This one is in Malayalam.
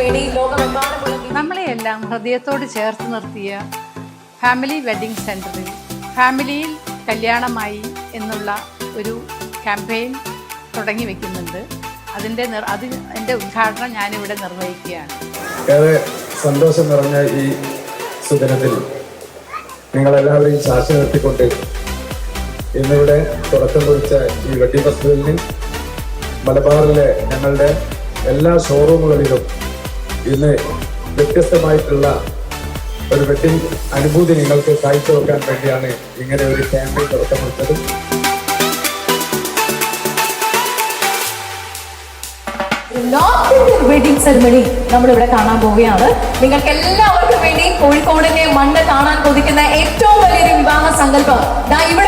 വേണ്ടി ലോകമെമ്പാടുമുള്ള നമ്മളെയെല്ലാം ഹൃദയത്തോട് ചേർത്ത് നിർത്തിയ ഫാമിലി വെഡിങ് സെന്ററിൽ ഫാമിലിയിൽ കല്യാണമായി എന്നുള്ള ഒരു ക്യാമ്പയിൻ തുടങ്ങി വെക്കുന്നുണ്ട്. അതിന്റെ അത് എന്റെ ഉദ്ഘാടനം ഞാനിവിടെ നിർവഹിക്കുകയാണ്. ഏറെ സന്തോഷം നിറഞ്ഞ ഈ സുദിനത്തിൽ നിങ്ങളെല്ലാവരെയും സാക്ഷി നിർത്തിക്കൊണ്ട് ഇന്നിവിടെ തുടക്കം കുറിച്ച ഈ വെഡ്ഡിംഗ് ഫെസ്റ്റിവലിന് മലബാറിലെ ഞങ്ങളുടെ എല്ലാ ഷോറൂമുകളിലും ഇന്ന് വ്യത്യസ്തമായിട്ടുള്ള ഒരു വെഡിങ് അനുഭൂതി നിങ്ങൾക്ക് കാഴ്ചവെക്കാൻ വേണ്ടിയാണ് ഇങ്ങനെ ഒരു ക്യാമ്പയിൻ തുടക്കം കുറിച്ചത് വെഡിങ് സെറിമണി നമ്മൾ ഇവിടെ കാണാൻ പോവുകയാണ്. നിങ്ങൾക്ക് എല്ലാവർക്കും വേണ്ടി കോഴിക്കോടിന്റെ മണ്ണ് കാണാൻ കൊതിക്കുന്ന ഏറ്റവും വലിയൊരു വിവാഹ സങ്കല്പം ഇവിടെ